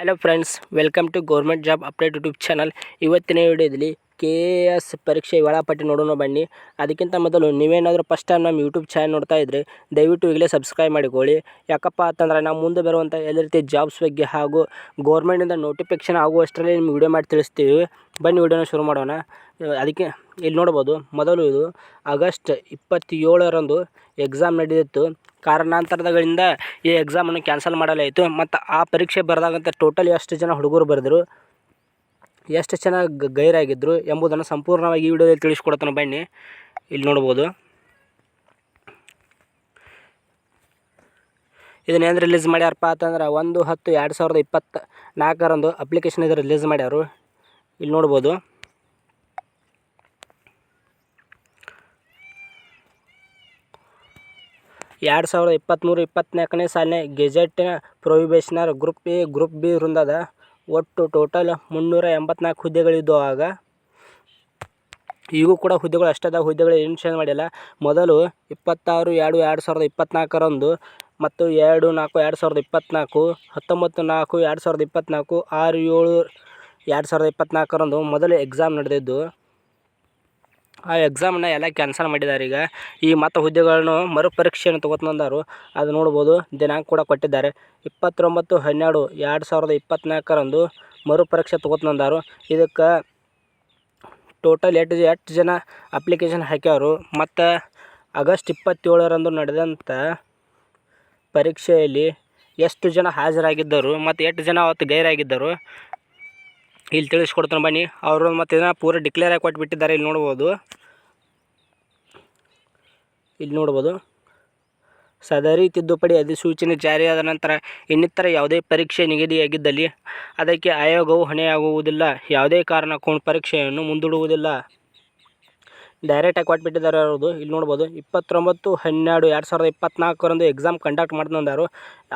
Hello friends welcome to government job update YouTube channel ಇವತ್ತಿನ ವಿಡಿಯೋದಲ್ಲಿ K A S ಪರೀಕ್ಷೆ ವೇಳಾಪಟ್ಟಿ ನೋಡೋಣ ಬನ್ನಿ. ಅದಕ್ಕಿಂತ ಮೊದಲು ನೀವೇನಾದರೂ ಫಸ್ಟ್ ಟೈಮ್ ನಮ್ಮ ಯೂಟ್ಯೂಬ್ ಚಾನಲ್ ನೋಡ್ತಾ ಇದ್ದರೆ ದಯವಿಟ್ಟು ಈಗಲೇ ಸಬ್ಸ್ಕ್ರೈಬ್ ಮಾಡಿಕೊಳ್ಳಿ. ಯಾಕಪ್ಪ ಅಂತಂದ್ರೆ ನಾವು ಮುಂದೆ ಬರುವಂಥ ಎಲ್ಲ ರೀತಿಯ ಜಾಬ್ಸ್ ಬಗ್ಗೆ ಹಾಗೂ ಗೌರ್ಮೆಂಟಿಂದ ನೋಟಿಫಿಕೇಷನ್ ಆಗುವಷ್ಟರಲ್ಲಿ ನಿಮ್ಗೆ ವಿಡಿಯೋ ಮಾಡಿ ತಿಳಿಸ್ತೀವಿ. ಬನ್ನಿ ವಿಡಿಯೋನ ಶುರು ಮಾಡೋಣ. ಅದಕ್ಕೆ ಇಲ್ಲಿ ನೋಡ್ಬೋದು, ಮೊದಲು ಇದು ಆಗಸ್ಟ್ ಇಪ್ಪತ್ತೇಳರಂದು ಎಕ್ಸಾಮ್ ನಡೆದಿತ್ತು ಕಾರಣಾಂತರದಗಳಿಂದ ಈ ಎಕ್ಸಾಮನ್ನು ಕ್ಯಾನ್ಸಲ್ ಮಾಡಲಾಯಿತು. ಮತ್ತು ಆ ಪರೀಕ್ಷೆ ಬರೆದಾಗಂತ ಟೋಟಲಿ ಎಷ್ಟು ಜನ ಹುಡುಗರು ಬರೆದರು. ಎಷ್ಟು ಚೆನ್ನಾಗಿ ಗೈರಾಗಿದ್ದರು ಎಂಬುದನ್ನು ಸಂಪೂರ್ಣವಾಗಿ ಈ ವಿಡಿಯೋದಲ್ಲಿ ತಿಳಿಸ್ಕೊಡ್ತಾನೆ ಬನ್ನಿ. ಇಲ್ಲಿ ನೋಡ್ಬೋದು. ಇದನ್ನ ಏನು ರಿಲೀಸ್ ಮಾಡ್ಯಾರಪ್ಪ ಅಂತಂದ್ರೆ ಒಂದು ಹತ್ತು ಎರಡು ಸಾವಿರದ ಇಪ್ಪತ್ತ ನಾಲ್ಕರಂದು ಅಪ್ಲಿಕೇಶನ್ ಇದು ರಿಲೀಸ್ ಮಾಡ್ಯಾರು. ಇಲ್ಲಿ ನೋಡ್ಬೋದು. ಎರಡು ಸಾವಿರದ ಇಪ್ಪತ್ತ್ಮೂರು ಇಪ್ಪತ್ತ್ನಾಲ್ಕನೇ ಸಾಲಿನ ಗೆಜೆಟಿನ probationer group A group B ವೃಂದದ ಒಟ್ಟು ಟೋಟಲ್ ಮುನ್ನೂರ ಎಂಬತ್ನಾಲ್ಕು ಹುದ್ದೆಗಳಿದ್ದವು ಆಗ, ಈಗೂ ಕೂಡ ಹುದ್ದೆಗಳು ಅಷ್ಟದ ಹುದ್ದೆಗಳು ಏನು ಚೇಂಜ್ ಮಾಡಿಲ್ಲ. ಮೊದಲು ಇಪ್ಪತ್ತಾರು, ಎರಡು ಎರಡು ಸಾವಿರದ ಇಪ್ಪತ್ತ್ನಾಲ್ಕರಂದು ಮತ್ತು ಎರಡು, ನಾಲ್ಕು, ಎರಡು ಸಾವಿರದ ಇಪ್ಪತ್ತ್ನಾಲ್ಕು ಹತ್ತೊಂಬತ್ತು, ನಾಲ್ಕು, ಎರಡು ಸಾವಿರದ ಇಪ್ಪತ್ತ್ನಾಲ್ಕು ಆರು, ಏಳು, ಎರಡು ಸಾವಿರದ ಇಪ್ಪತ್ತ್ನಾಲ್ಕರಂದು ಮೊದಲು ಎಕ್ಸಾಮ್ ನಡೆದಿದ್ದು. ಆ ಎಕ್ಸಾಮನ್ನ ಎಲ್ಲ ಕ್ಯಾನ್ಸಲ್ ಮಾಡಿದ್ದಾರೆ ಈಗ. ಈ ಮತ್ತು ಹುದ್ದೆಗಳನ್ನು ಮರುಪರೀಕ್ಷೆಯನ್ನು ತೊಗೊತಂದರು ಅದು ನೋಡ್ಬೋದು, ದಿನಾಂಕ ಕೂಡ ಕೊಟ್ಟಿದ್ದಾರೆ. ಇಪ್ಪತ್ತೊಂಬತ್ತು ಹನ್ನೆರಡು ಎರಡು ಸಾವಿರದ ಇಪ್ಪತ್ತ್ನಾಲ್ಕರಂದು ಮರುಪರೀಕ್ಷೆ ತೊಗೊತಂದರು ಇದಕ್ಕೆ ಟೋಟಲ್ ಎಷ್ಟು ಎಷ್ಟು ಜನ ಅಪ್ಲಿಕೇಶನ್ ಹಾಕ್ಯಾರು. ಮತ್ತು ಆಗಸ್ಟ್ ಇಪ್ಪತ್ತೇಳರಂದು ನಡೆದಂಥ ಪರೀಕ್ಷೆಯಲ್ಲಿ ಎಷ್ಟು ಜನ ಹಾಜರಾಗಿದ್ದರು, ಮತ್ತು ಎಷ್ಟು ಜನ ಅವತ್ತು ಗೈರಾಗಿದ್ದರು ಇಲ್ಲಿ ತಿಳಿಸ್ಕೊಡ್ತಾನೆ ಬನ್ನಿ. ಅವರು ಮತ್ತು ಇದನ್ನು ಪೂರ ಡಿಕ್ಲೇರ್ ಆಗಿ ಕೊಟ್ಬಿಟ್ಟಿದ್ದಾರೆ, ಇಲ್ಲಿ ನೋಡ್ಬೋದು. ಇಲ್ಲಿ ನೋಡ್ಬೋದು. ಸದರಿ ತಿದ್ದುಪಡಿ ಅಧಿಸೂಚನೆ ಜಾರಿಯಾದ ನಂತರ ಇನ್ನಿತರ ಯಾವುದೇ ಪರೀಕ್ಷೆ ನಿಗದಿಯಾಗಿದ್ದಲ್ಲಿ ಅದಕ್ಕೆ ಆಯೋಗವು ಹೊಣೆಯಾಗುವುದಿಲ್ಲ. ಯಾವುದೇ ಕಾರಣಕ್ಕೂ ಪರೀಕ್ಷೆಯನ್ನು ಮುಂದೂಡುವುದಿಲ್ಲ. ಡೈರೆಕ್ಟಾಗಿ ಕೊಟ್ಬಿಟ್ಟಿದ್ದಾರೆ ಅವ್ರದ್ದು. ಇಲ್ಲಿ ನೋಡ್ಬೋದು, ಇಪ್ಪತ್ತೊಂಬತ್ತು, ಹನ್ನೆರಡು, ಎರಡು ಸಾವಿರದ ಇಪ್ಪತ್ತ್ನಾಲ್ಕರಂದು ಎಕ್ಸಾಮ್ ಕಂಡಕ್ಟ್ ಮಾಡ್ತಂದಾರು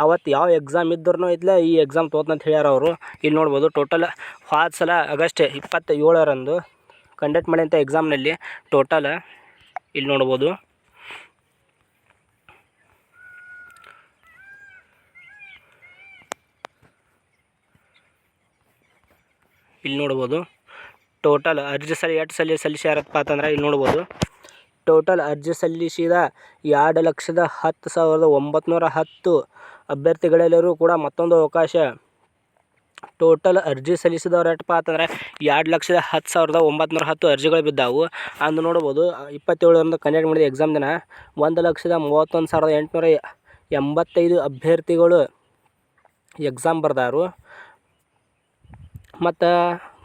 ಅವತ್ತು ಯಾವ ಎಕ್ಸಾಮ್ ಇದ್ರೂ ಇದ್ಲೇ ಈ ಎಕ್ಸಾಮ್ ತೋತಂತ ಹೇಳ್ಯಾರ ಅವರು. ಇಲ್ಲಿ ನೋಡ್ಬೋದು ಟೋಟಲ್ ಹೋದ ಸಲ ಆಗಸ್ಟ್ ಇಪ್ಪತ್ತ ಏಳರಂದು ಕಂಡಕ್ಟ್ ಮಾಡಿದಂಥ ಎಕ್ಸಾಮ್ನಲ್ಲಿ ಟೋಟಲ್ ಇಲ್ಲಿ ನೋಡ್ಬೋದು. ಇಲ್ಲಿ ನೋಡ್ಬೋದು. ಟೋಟಲ್ ಅರ್ಜಿ ಸಲ್ಲಿ ಎಷ್ಟು ಸಲ್ಲಿ ಸಲ್ಲಿಸ್ಯಾರಪ್ಪ ಅಂತಂದ್ರೆ ಇಲ್ಲಿ ನೋಡ್ಬೋದು. ಟೋಟಲ್ ಅರ್ಜಿ ಸಲ್ಲಿಸಿದ ಎರಡು ಲಕ್ಷದ ಹತ್ತು ಸಾವಿರದ ಒಂಬತ್ನೂರ ಹತ್ತು ಅಭ್ಯರ್ಥಿಗಳೆಲ್ಲರೂ ಕೂಡ ಮತ್ತೊಂದು ಅವಕಾಶ. ಟೋಟಲ್ ಅರ್ಜಿ ಸಲ್ಲಿಸಿದವ್ರು ಎಷ್ಟಪ್ಪ ಅಂತಂದ್ರೆ ಎರಡು ಲಕ್ಷದ ಹತ್ತು ಸಾವಿರದ ಒಂಬತ್ನೂರ ಹತ್ತು ಅರ್ಜಿಗಳು ಬಿದ್ದಾವು. ಅಂದು ನೋಡ್ಬೋದು, ಇಪ್ಪತ್ತೇಳರಂದು ಕಂಡಕ್ಟ್ ಮಾಡಿದ ಎಕ್ಸಾಮ್ ದಿನ ಒಂದು ಲಕ್ಷದ ಮೂವತ್ತೊಂದು ಸಾವಿರದ ಎಂಟುನೂರ ಎಂಬತ್ತೈದು ಅಭ್ಯರ್ಥಿಗಳು ಎಕ್ಸಾಮ್ ಬರ್ದಾರು. ಮತ್ತು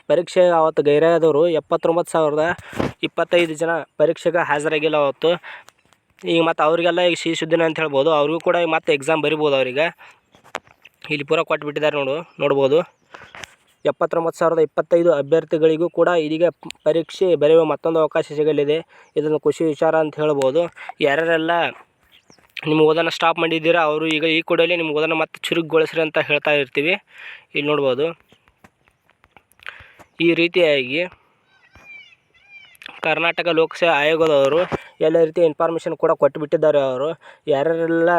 ಪರೀಕ್ಷೆ ಅವತ್ತು ಗೈರಾದವರು ಎಪ್ಪತ್ತೊಂಬತ್ತು ಸಾವಿರದ ಇಪ್ಪತ್ತೈದು ಜನ ಪರೀಕ್ಷೆಗೆ ಹಾಜರಾಗಿಲ್ಲ ಅವತ್ತು. ಈಗ ಮತ್ತು ಅವರಿಗೆಲ್ಲ ಈಗ ಸಿ ಸುದ್ದಿನ ಅಂತ ಹೇಳ್ಬೋದು. ಅವ್ರಿಗೂ ಕೂಡ ಈಗ ಮತ್ತೆ ಎಕ್ಸಾಮ್ ಬರಿಬೋದು ಅವ್ರಿಗೆ. ಇಲ್ಲಿ ಪೂರ ಕೊಟ್ಬಿಟ್ಟಿದ್ದಾರೆ ನೋಡು, ನೋಡ್ಬೋದು. ಎಪ್ಪತ್ತೊಂಬತ್ತು ಸಾವಿರದ ಇಪ್ಪತ್ತೈದು ಅಭ್ಯರ್ಥಿಗಳಿಗೂ ಕೂಡ ಇದೀಗ ಪರೀಕ್ಷೆ ಬರೆಯುವ ಮತ್ತೊಂದು ಅವಕಾಶ ಸಿಗಲಿದೆ. ಇದನ್ನು ಖುಷಿ ವಿಚಾರ ಅಂತ ಹೇಳ್ಬೋದು. ಯಾರ್ಯಾರೆಲ್ಲ ನಿಮ್ಮ ಓದನ್ನು ಸ್ಟಾಪ್ ಮಾಡಿದ್ದೀರಾ, ಅವರು ಈಗ ಈ ಕೂಡಲೇ ನಿಮ್ಮ ಓದನ್ನು ಮತ್ತೆ ಚುರುಕುಗೊಳಿಸ್ರಿ ಅಂತ ಹೇಳ್ತಾ ಇರ್ತೀವಿ. ಇಲ್ಲಿ ನೋಡ್ಬೋದು. ಈ ರೀತಿಯಾಗಿ ಕರ್ನಾಟಕ ಲೋಕಸೇವಾ ಆಯೋಗದವರು ಎಲ್ಲ ರೀತಿಯ ಇನ್ಫಾರ್ಮೇಷನ್ ಕೂಡ ಕೊಟ್ಟುಬಿಟ್ಟಿದ್ದಾರೆ ಅವರು. ಯಾರ್ಯಾರೆಲ್ಲ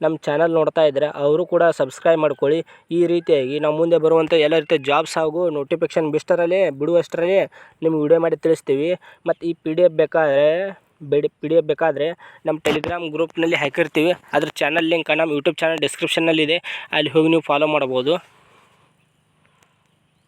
ನಮ್ಮ ಚಾನಲ್ ನೋಡ್ತಾ ಇದ್ದರೆ ಅವರು ಕೂಡ ಸಬ್ಸ್ಕ್ರೈಬ್ ಮಾಡ್ಕೊಳ್ಳಿ. ಈ ರೀತಿಯಾಗಿ ನಾವು ಮುಂದೆ ಬರುವಂಥ ಎಲ್ಲ ರೀತಿಯ ಜಾಬ್ಸ್ ಹಾಗೂ ನೋಟಿಫಿಕೇಷನ್ ಬಿಸ್ಟರಲ್ಲೇ ಬಿಡುವಷ್ಟರಲ್ಲೇ ನಿಮ್ಗೆ ವಿಡಿಯೋ ಮಾಡಿ ತಿಳಿಸ್ತೀವಿ. ಮತ್ತು ಈ ಪಿ ಡಿ ಎಫ್ ಬೇಕಾದರೆ ಬಿಡಿ ಪಿ ಡಿ ಎಫ್ ಬೇಕಾದರೆ ನಮ್ಮ ಟೆಲಿಗ್ರಾಮ್ ಗ್ರೂಪ್ನಲ್ಲಿ ಹಾಕಿರ್ತೀವಿ. ಅದ್ರ ಚಾನಲ್ ಲಿಂಕ್ ನಮ್ಮ ಯೂಟ್ಯೂಬ್ ಚಾನಲ್ ಡಿಸ್ಕ್ರಿಪ್ಷನ್ನಲ್ಲಿದೆ ಅಲ್ಲಿ ಹೋಗಿ ನೀವು ಫಾಲೋ ಮಾಡ್ಬೋದು.